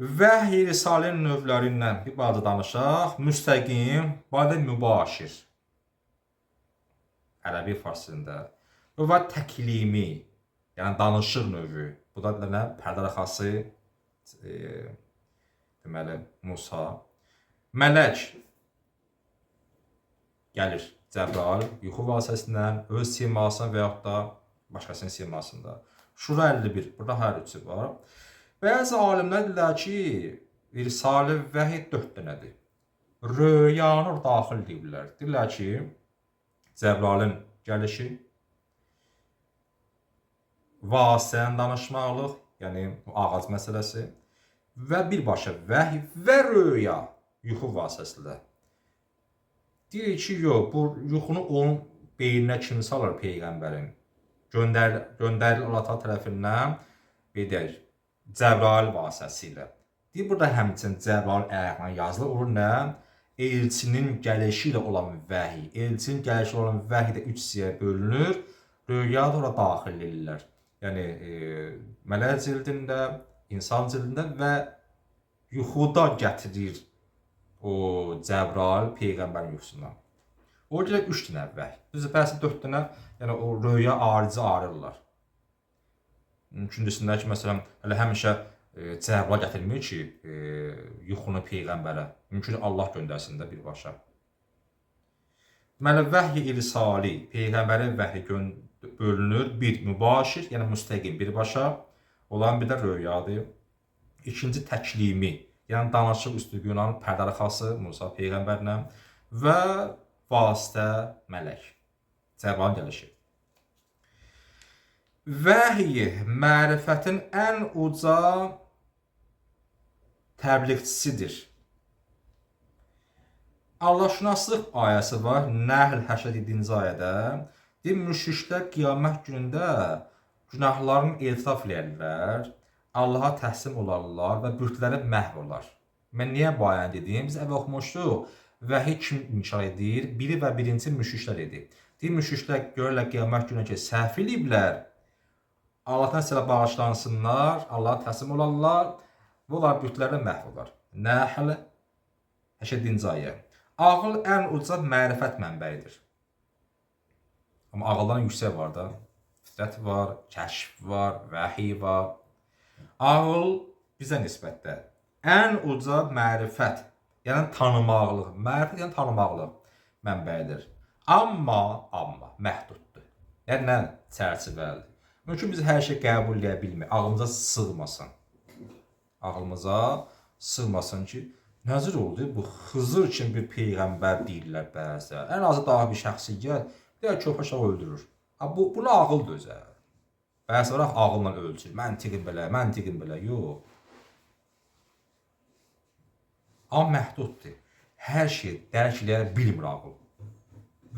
Vəhy risalənin növlərindən bir balaca danışaq. Müstəqim, badə mübaşir. Ərəbi farsında. Var təklimi, yəni danışıq növü. Bu da nə? Pərdəarxası e, deməli Musa mələk gəlir Cəbrail yuxu vasitəsilə öz simasında və yaxud da başqasının simasında. Şura 51. Burada hər üçü var. Bəzi alimlər deyirlər ki, irsali vəhy 4 dənədir. Röyanı daxil deyirlər. Deyirlər ki, Cəbrailin gəlişi, vasitənin danışmaqlıq, yəni ağac məsələsi və birbaşa vəhy və röya yuxu vasitəsilə. Deyir ki, yox, bu yuxunu onun beyninə kim salır peyğəmbərin? Göndər Allah tərəfindən bir deyək, Cəbrail vasitəsilə. Deyir burada həmçinin Cəbrail ayaqla yazılır. O nə? Elçinin gəlişi ilə olan vəhy. Elçinin gəlişi ilə olan vəhy də 3 hissəyə bölünür. Röya da ora daxil edirlər. Yəni e, mələk cildində, insan cildində və yuxuda gətirir o Cəbrail peyğəmbərin yuxusuna. O görə 3 dənə vəhy. Biz bəzi 4 dənə, yəni o röya arici arırlar. Mümkündür ki, məsələn, elə həmişə e, Cəbrail gətirmir ki, e, yuxunu peyğəmbərə. Mümkün Allah göndərsin də birbaşa. Deməli, vəhy irsali, peyğəmbərin vəhyi bölünür. Bir mübaşir, yəni müstəqim birbaşa olan bir də röyadır. İkinci təklimi, yəni danışıq üstü Yunan pərdəarxası Musa peyğəmbərlə və vasitə mələk. Cəbrail gəlişi. Vəhy mərifətin ən uca təbliğçisidir. Allahşünaslıq ayəsi var. Nəhl 87-ci ayədə. Deyir, müşriklər qiyamət günündə günahlarını etiraf edərlər, Allaha təslim olarlar və bütləri məhv olar. Mən niyə bu ayəni dedim? Biz əvvəl oxumuşduq. Vəhy kim inkar edir? Biri və birinci müşriklər edir. Deyir, müşriklər görürlər qiyamət günü ki, səhv eləyiblər. Allahdan sizə bağışlansınlar, Allaha təslim olarlar və onlar bütlərlə məhv olar. Nəhl 87-ci ayə. Ağıl ən uca mərifət mənbəyidir. Amma ağıldan yüksək var da. Fitrət var, kəşf var, vəhiy var. Ağıl bizə nisbətdə ən uca mərifət, yəni tanımaqlıq, mərifət yəni tanımaqlıq mənbəyidir. Amma, amma məhduddur. Yəni çərçivəlidir. Mümkün biz hər şey qəbul edə bilmirik. Ağlımıza sığmasın. Ağlımıza sığmasın ki, nəzir oldu bu Xızır kimi bir peyğəmbər deyirlər bəzə. Ən azı daha bir şəxsiyyət deyər köpə uşağı öldürür. Ha bu buna ağıl dözər. Bəzi olaraq ağılla ölçür. Məntiqin belə, məntiqin belə. Yox. Amma məhduddur. Hər şey dərk edə bilmir ağıl.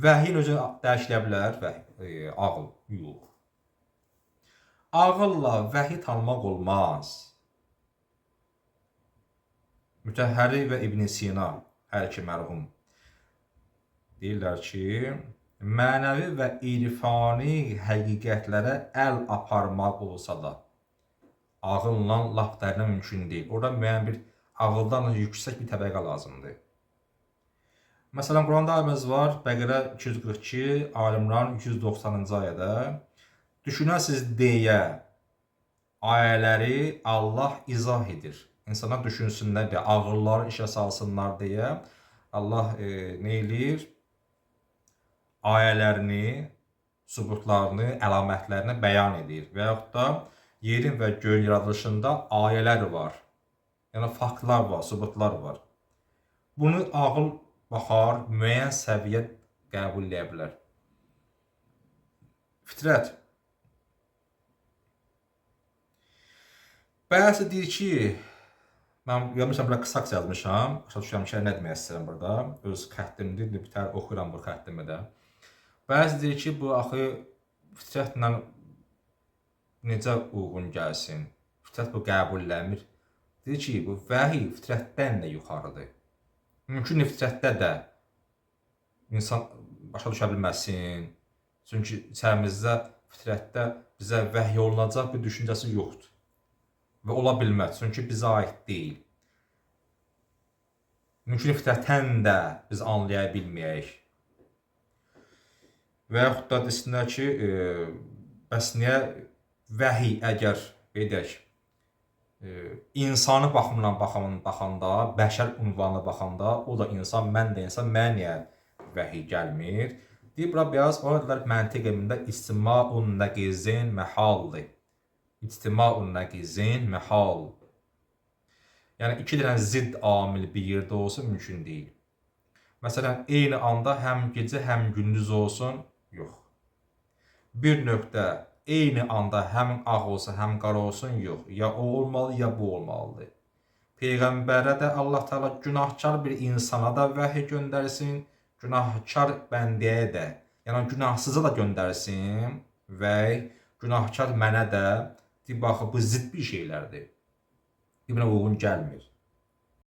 Vəhin özü dərk edə bilər və e, ağıl yox. Ağılla vəhi tanımaq olmaz. Mütəhhəri və İbn Sina hər iki mərhum deyirlər ki, mənəvi və irfani həqiqətlərə əl aparmaq olsa da, ağılla lap dərinə mümkün deyil. Orada müəyyən bir ağıldan yüksək bir təbəqə lazımdır. Məsələn, Quranda ayəmiz var, Bəqərə 242, Alimran 290-cı ayədə düşünəsiz deyə ayələri Allah izah edir. İnsanlar düşünsünlər deyə, ağılları işə salsınlar deyə Allah e, nə eləyir? ayələrini, sübutlarını, əlamətlərini bəyan edir və yaxud da yerin və göyün yaradılışında ayələr var. Yəni faktlar var, sübutlar var. Bunu ağıl baxar, müəyyən səviyyə qəbul edə bilər. Fitrət Bəzi deyir ki, mən yazmışam, bura qısa yazmışam. Başa düşürəm ki, nə demək istəyirəm burada. Öz xəttimdir, bir tər oxuyuram bu xəttimi də. Bəzi deyir ki, bu axı fitrətlə necə uyğun gəlsin? Fitrət bu qəbulləmir. Deyir ki, bu vəhi fitrətdən də yuxarıdır. Mümkün fitrətdə də insan başa düşə bilməsin. Çünki içərimizdə fitrətdə bizə vəhy olunacaq bir düşüncəsi yoxdur. Və ola bilməz, çünki bizə aid deyil. Mümkün fitrətən də biz anlaya bilməyək. Və yaxud da desinlər ki, e, bəs niyə vəhiy əgər edək e, insani baxımdan baxan baxanda, bəşər ünvanına baxanda, o da insan, mən də insan, mənə niyə vəhiy gəlmir? Deyib bura biraz o dedilər məntiq elmində istimaun nəqizin məhaldır. İstimaun nəqizin məhal. Yəni iki dənə zidd amil bir yerdə olsa mümkün deyil. Məsələn, eyni anda həm gecə, həm gündüz olsun, yox. Bir nöqtə eyni anda həm ağ olsa, həm qara olsun, yox. Ya o olmalı, ya bu olmalıdır. Peyğəmbərə də Allah Taala günahkar bir insana da vəhy göndərsin, günahkar bəndəyə də, yəni günahsıza da göndərsin və günahkar mənə də deyib baxı bu zidd bir şeylərdir. İbn uyğun gəlmir.